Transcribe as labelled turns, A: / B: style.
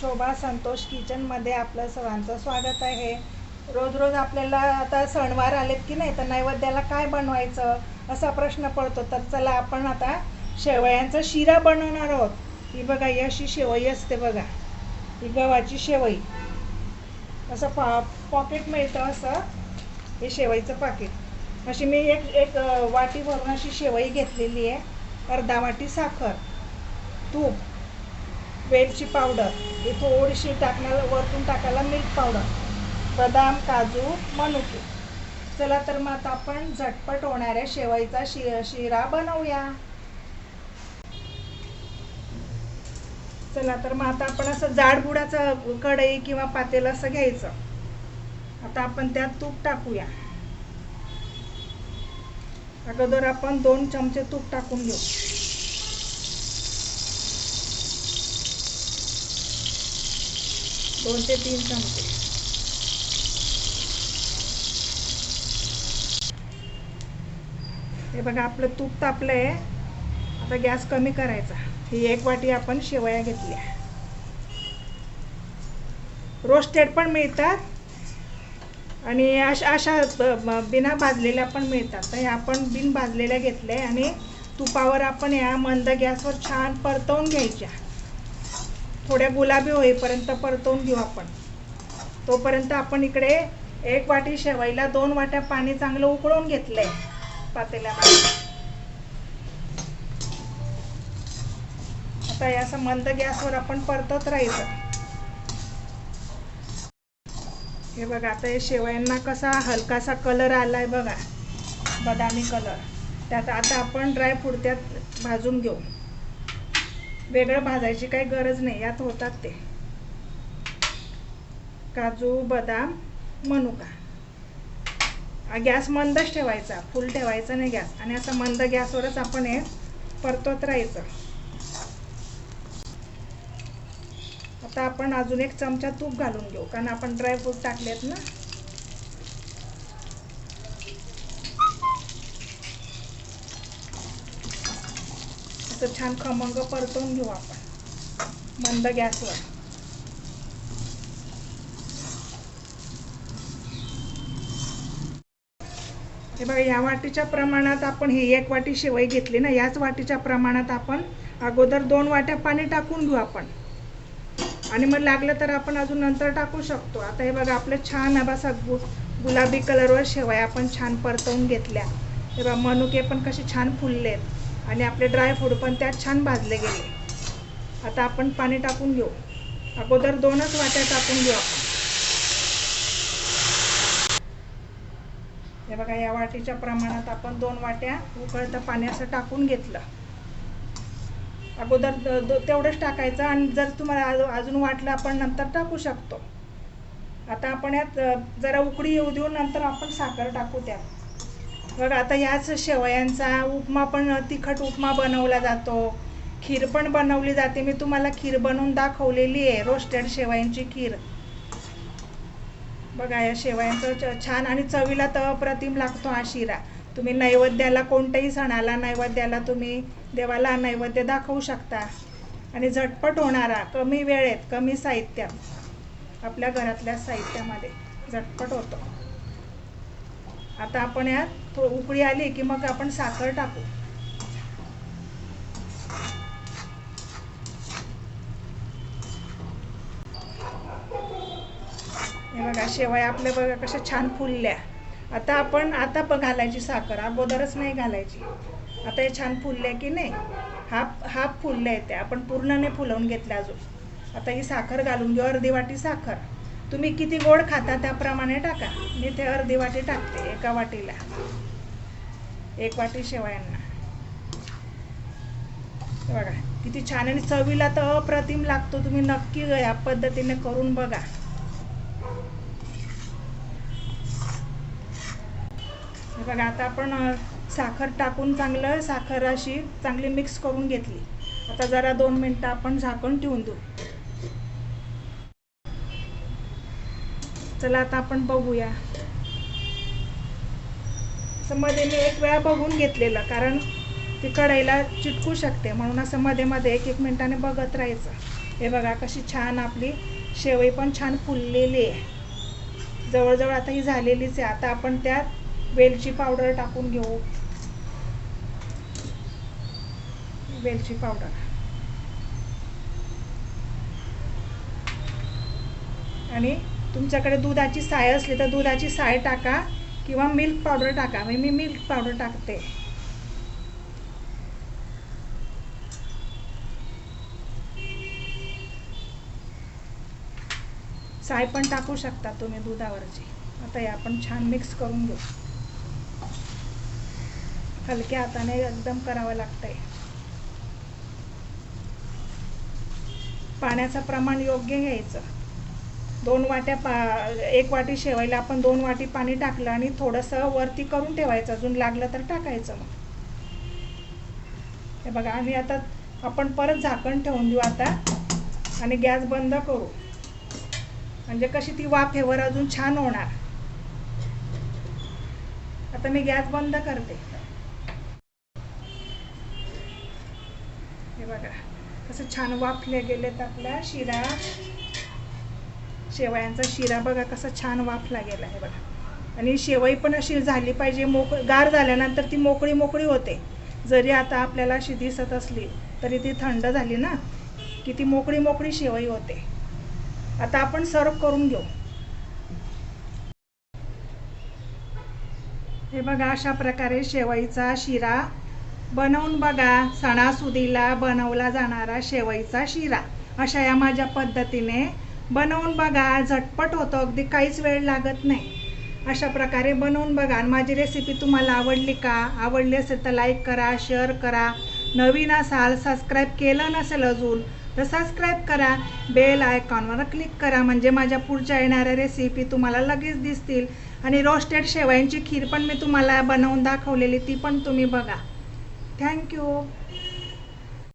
A: शोभा संतोष किचनमध्ये आपलं सर्वांचं स्वागत आहे. रोज रोज आपल्याला आता सणवार आलेत की नाही तर नैवेद्याला काय बनवायचं असा प्रश्न पडतो. तर चला आपण आता शेवयांचा शिरा बनवणार आहोत. ही बघा ही अशी शेवई असते बघा. ही गव्हाची शेवई. असं पा पॉकेट मिळतं असं हे शेवईचं पाकिट अशी मी एक एक वाटी भरून अशी शेवई घेतलेली आहे. अर्धा वाटी साखर तूप वेलची पावडर. ही थोडीशी टाकण्याला वरतून टाकायला मिल्क पावडर. बदाम काजू मनुके. चला तर मग आता आपण झटपट होणाऱ्या शेवाईचा शि शिरा बनवूया. चला तर मग आता आपण असं जाडबुडाचं कढई किंवा पातेल असं घ्यायचं. आता आपण त्यात तूप टाकूया. अगोदर आपण दोन चमचे तूप टाकून घेऊ. दोन ते तीन चमचे हे बघा आपलं तूप तापलंय. आता गॅस कमी करायचा. ही एक वाटी आपण शेवया घेतल्या. रोस्टेड पण मिळतात. आणि अशा अशा बिना भाजलेल्या पण मिळतात. तर ह्या आपण बिन भाजलेल्या घेतल्या आणि तुपावर आपण या मंद गॅसवर छान परतवून घ्यायच्या. थोड्या गुलाबी होईपर्यंत परतवून घेऊ आपण. तोपर्यंत आपण इकडे एक वाटी शेवायला दोन वाट्या पाणी चांगलं उकळून घेतलंय पातेल्यामध्ये. आता हे असं मंद गॅसवर आपण परतत राहायचं. हे बघा आता हे शेवयांना कसा हलकासा कलर आलाय बघा. बदामी कलर. त्यात आता आपण ड्राय त्यात भाजून घेऊ. वेगळं भाजायची काही गरज नाही यात होतात ते. काजू बदाम मनुका. गॅस मंदच ठेवायचा फुल ठेवायचा नाही गॅस. आणि असं मंद गॅसवरच आपण हे परतवत राहायचं. आता आपण अजून एक चमचा तूप घालून घेऊ कारण आपण ड्रायफ्रूट टाकलेत ना? मस्त छान खमंग परतवून घेऊ आपण. मंद गॅसवर. हे बघा या वाटीच्या प्रमाणात आपण ही एक वाटी शेवई घेतली ना याच वाटीच्या प्रमाणात आपण अगोदर दोन वाट्या पाणी टाकून घेऊ आपण. आणि मग लागलं तर आपण अजून नंतर टाकू शकतो. आता हे बघा आपलं छान आहे गु गुलाबी कलरवर शेवया आपण छान परतवून घेतल्या. हे बघा मनुके पण कसे छान फुललेत. आणि आपले ड्रायफ्रूट पण त्यात छान भाजले गेले. आता आपण पाणी टाकून घेऊ. अगोदर दोनच वाट्या टाकून घेऊ आपण. हे बघा या वाटीच्या प्रमाणात आपण दोन वाट्या उकळतं पाणी असं टाकून घेतलं. अगोदर तेवढंच टाकायचं आणि जर तुम्हाला अजून- वाटलं आपण नंतर टाकू शकतो. आता आपण यात जरा उकडी येऊ देऊ नंतर आपण साखर टाकू त्यात. बघा आता याच शेवयांचा उपमा पण तिखट उपमा बनवला जातो. खीर पण बनवली जाते. मी तुम्हाला खीर बनवून दाखवलेली आहे. रोस्टेड शेवयांची खीर. बघा या शेवयांचं छान आणि चवीला तर अप्रतिम लागतो हा शिरा. तुम्ही नैवेद्याला कोणत्याही सणाला नैवेद्याला तुम्ही देवाला नैवेद्य दाखवू शकता. आणि झटपट होणारा कमी वेळेत कमी साहित्यात आपल्या घरातल्या साहित्यामध्ये झटपट होतो. आता आपण यात उकळी आली की मग आपण साखर टाकू. हे बघा शेवया आपल्या बघा कशा छान फुलल्या. आता आपण आता पण घालायची साखर अगोदरच नाही घालायची. आता हे छान फुलले की नाही हाफ हाफ फुलले येते आपण पूर्ण नाही फुलवून घेतल्या अजून. आता ही साखर घालून घेऊ अर्धी वाटी साखर. तुम्ही किती गोड खाता त्याप्रमाणे टाका. मी ते अर्धी वाटी टाकते एका वाटीला. एक वाटी शेवयांना. बघा किती छान आणि चवीला तर अप्रतिम लागतो. तुम्ही नक्की या पद्धतीने करून बघा. बघा आता आपण साखर टाकून चांगलं साखर अशी चांगली मिक्स करून घेतली. आता जरा दोन मिनटं आपण झाकण ठेवून देऊ. चला आता आपण बघूया. असं मध्ये मी एक वेळा बघून घेतलेलं कारण ती कढईला चिटकू शकते. म्हणून असं मध्ये मध्ये एक एक मिनिटाने बघत राहायचं. हे बघा कशी छान आपली शेवई पण छान फुललेली आहे. जवळजवळ आता ही झालेलीच आहे. आता आपण त्यात वेलची पावडर टाकून घेऊ. वेलची पावडर. आणि तुमच्याकडे दुधाची साय असली तर दुधाची साय टाका किंवा मिल्क पावडर टाका. मी मी मिल्क पावडर टाकते. साय पण टाकू शकता तुम्ही दुधावरची. आता हे आपण छान मिक्स करून घेऊ. हलक्या हाताने एकदम करावं लागतंय. पाण्याचं प्रमाण योग्य घ्यायचं. दोन वाट्या पा एक वाटी शेवायला आपण दोन वाटी पाणी टाकलं आणि थोडंसं वरती करून ठेवायचं. अजून लागलं तर टाकायचं मग. हे बघा आणि आता आपण परत झाकण ठेवून देऊ आता आणि गॅस बंद करू. म्हणजे कशी ती वाफेवर अजून छान होणार. आता मी गॅस बंद करते. हे बघा कसं छान वाफले गेलेत आपल्या शिरा. शेवयांचा शिरा बघा कसा छान वाफला गेला आहे बघा. आणि शेवई पण अशी झाली पाहिजे मोक गार झाल्यानंतर ती मोकळी मोकळी होते. जरी आता आपल्याला अशी दिसत असली तरी ती थंड झाली ना की ती मोकळी मोकळी शेवई होते. आता आपण सर्व करून घेऊ. हे बघा अशा प्रकारे शेवईचा शिरा बनवून बघा. सणासुदीला बनवला जाणारा शेवईचा शिरा. अशा या माझ्या पद्धतीने बनवून बघा झटपट होतं अगदी काहीच वेळ लागत नाही. अशा प्रकारे बनवून बघा. आणि माझी रेसिपी तुम्हाला आवडली का? आवडली असेल तर लाईक करा शेअर करा. नवीन असाल सबस्क्राईब केलं नसेल अजून तर सबस्क्राईब करा. बेल आयकॉनवर क्लिक करा. म्हणजे माझ्या पुढच्या येणाऱ्या रेसिपी तुम्हाला लगेच दिसतील. आणि रोस्टेड शेवयांची खीर पण मी तुम्हाला बनवून दाखवलेली ती पण तुम्ही बघा. थँक्यू